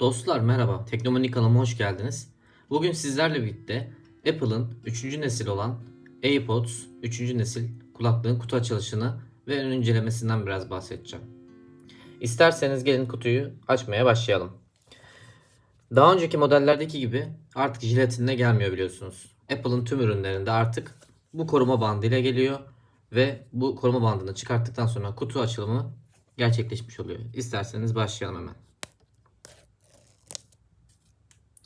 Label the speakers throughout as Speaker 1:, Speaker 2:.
Speaker 1: Dostlar merhaba, Teknomani kanalıma hoş geldiniz. Bugün sizlerle birlikte Apple'ın 3. nesil olan AirPods 3. nesil kulaklığın kutu açılışını ve ön incelemesinden biraz bahsedeceğim. İsterseniz gelin kutuyu açmaya başlayalım. Daha önceki modellerdeki gibi artık jelatinle gelmiyor biliyorsunuz. Apple'ın tüm ürünlerinde artık bu koruma bandıyla geliyor ve bu koruma bandını çıkarttıktan sonra kutu açılımı gerçekleşmiş oluyor. İsterseniz başlayalım hemen.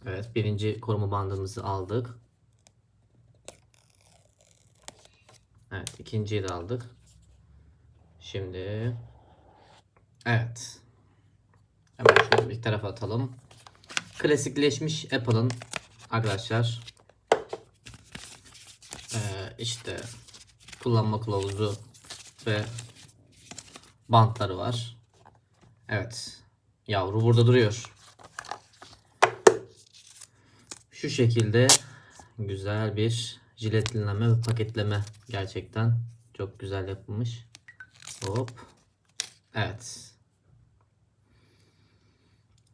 Speaker 1: Evet birinci koruma bandımızı aldık. Evet ikinciyi de aldık. Şimdi evet. Hemen şunu bir tarafa atalım. Klasikleşmiş Apple'ın arkadaşlar ee, işte kullanma kılavuzu ve bantları var. Evet. Yavru burada duruyor. Şu şekilde güzel bir jiletlenme ve paketleme gerçekten çok güzel yapılmış. Hop. Evet.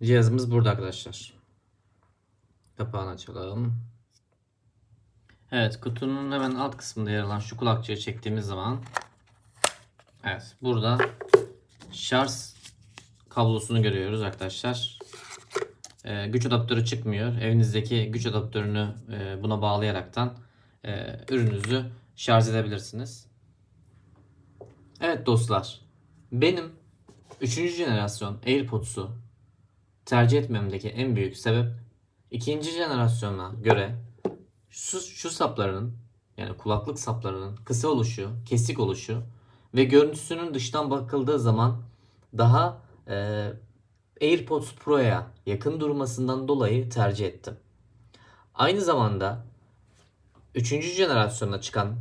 Speaker 1: Cihazımız burada arkadaşlar. Kapağını açalım. Evet kutunun hemen alt kısmında yer alan şu kulakçığı çektiğimiz zaman Evet burada şarj kablosunu görüyoruz arkadaşlar. Ee, güç adaptörü çıkmıyor. Evinizdeki güç adaptörünü e, buna bağlayaraktan e, ürününüzü şarj edebilirsiniz. Evet dostlar. Benim 3. jenerasyon AirPods'u tercih etmemdeki en büyük sebep ikinci jenerasyona göre şu, şu saplarının yani kulaklık saplarının kısa oluşu, kesik oluşu ve görüntüsünün dıştan bakıldığı zaman daha e, AirPods Pro'ya yakın durmasından dolayı tercih ettim. Aynı zamanda 3. jenerasyonda çıkan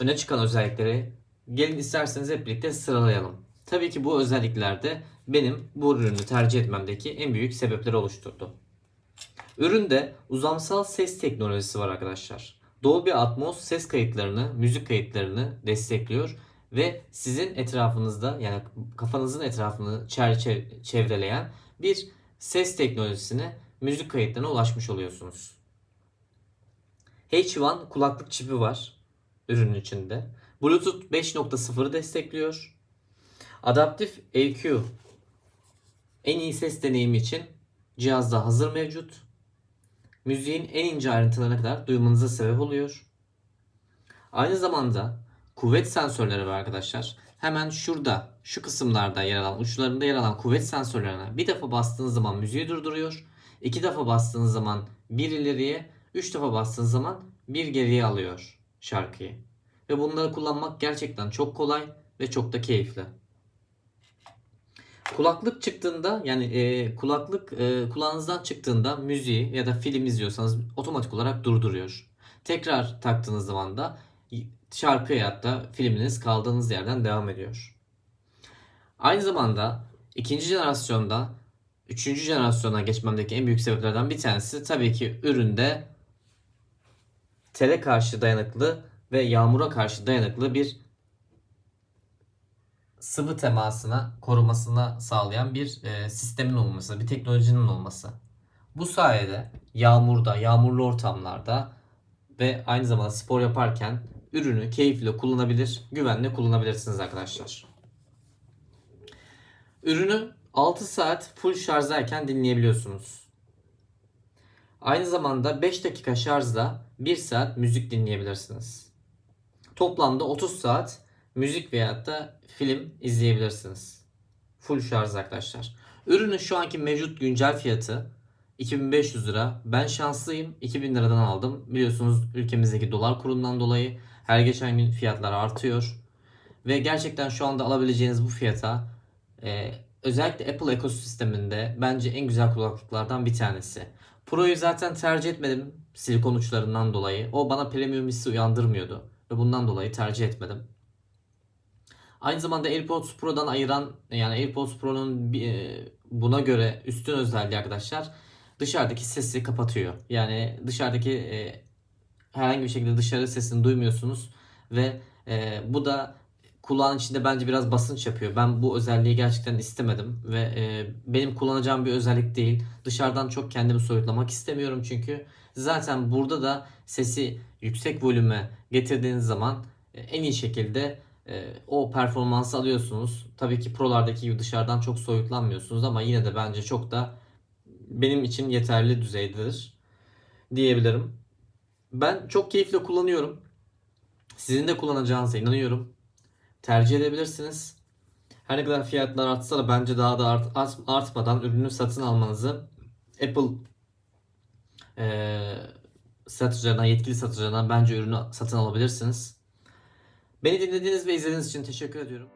Speaker 1: öne çıkan özellikleri gelin isterseniz hep birlikte sıralayalım. Tabii ki bu özellikler de benim bu ürünü tercih etmemdeki en büyük sebepleri oluşturdu. Üründe uzamsal ses teknolojisi var arkadaşlar. Dolby Atmos ses kayıtlarını, müzik kayıtlarını destekliyor ve sizin etrafınızda yani kafanızın etrafını çevreleyen bir ses teknolojisine, müzik kayıtlarına ulaşmış oluyorsunuz. H1 kulaklık çipi var ürünün içinde. Bluetooth 5.0 destekliyor. Adaptif EQ en iyi ses deneyimi için cihazda hazır mevcut. Müziğin en ince ayrıntılarına kadar duymanıza sebep oluyor. Aynı zamanda kuvvet sensörleri var arkadaşlar. Hemen şurada şu kısımlarda yer alan uçlarında yer alan kuvvet sensörlerine bir defa bastığınız zaman müziği durduruyor. iki defa bastığınız zaman bir ileriye, üç defa bastığınız zaman bir geriye alıyor şarkıyı. Ve bunları kullanmak gerçekten çok kolay ve çok da keyifli. Kulaklık çıktığında yani e, kulaklık e, kulağınızdan çıktığında müziği ya da film izliyorsanız otomatik olarak durduruyor. Tekrar taktığınız zaman da şarkı ya da filminiz kaldığınız yerden devam ediyor. Aynı zamanda ikinci jenerasyonda üçüncü jenerasyona geçmemdeki en büyük sebeplerden bir tanesi tabii ki üründe tele karşı dayanıklı ve yağmura karşı dayanıklı bir sıvı temasına korumasına sağlayan bir e, sistemin olması, bir teknolojinin olması. Bu sayede yağmurda, yağmurlu ortamlarda ve aynı zamanda spor yaparken ürünü keyifle kullanabilir, güvenle kullanabilirsiniz arkadaşlar. Ürünü 6 saat full şarjdayken dinleyebiliyorsunuz. Aynı zamanda 5 dakika şarjda 1 saat müzik dinleyebilirsiniz. Toplamda 30 saat müzik veya da film izleyebilirsiniz. Full şarj arkadaşlar. Ürünün şu anki mevcut güncel fiyatı 2500 lira. Ben şanslıyım. 2000 liradan aldım. Biliyorsunuz ülkemizdeki dolar kurundan dolayı her geçen gün fiyatlar artıyor. Ve gerçekten şu anda alabileceğiniz bu fiyata e, özellikle Apple ekosisteminde bence en güzel kulaklıklardan bir tanesi. Pro'yu zaten tercih etmedim silikon uçlarından dolayı. O bana premium hissi uyandırmıyordu. Ve bundan dolayı tercih etmedim. Aynı zamanda AirPods Pro'dan ayıran yani AirPods Pro'nun e, buna göre üstün özelliği arkadaşlar dışarıdaki sesi kapatıyor. Yani dışarıdaki e, herhangi bir şekilde dışarı sesini duymuyorsunuz ve e, bu da kulağın içinde bence biraz basınç yapıyor. Ben bu özelliği gerçekten istemedim ve e, benim kullanacağım bir özellik değil. Dışarıdan çok kendimi soyutlamak istemiyorum çünkü zaten burada da sesi yüksek volüme getirdiğiniz zaman e, en iyi şekilde e, o performansı alıyorsunuz. Tabii ki prolardaki gibi dışarıdan çok soyutlanmıyorsunuz ama yine de bence çok da benim için yeterli düzeydedir diyebilirim. Ben çok keyifle kullanıyorum. Sizin de kullanacağınıza inanıyorum. Tercih edebilirsiniz. Her ne kadar fiyatlar artsa da bence daha da art, art- artmadan ürünü satın almanızı Apple eee satıcılarından, yetkili satıcılarından bence ürünü satın alabilirsiniz. Beni dinlediğiniz ve izlediğiniz için teşekkür ediyorum.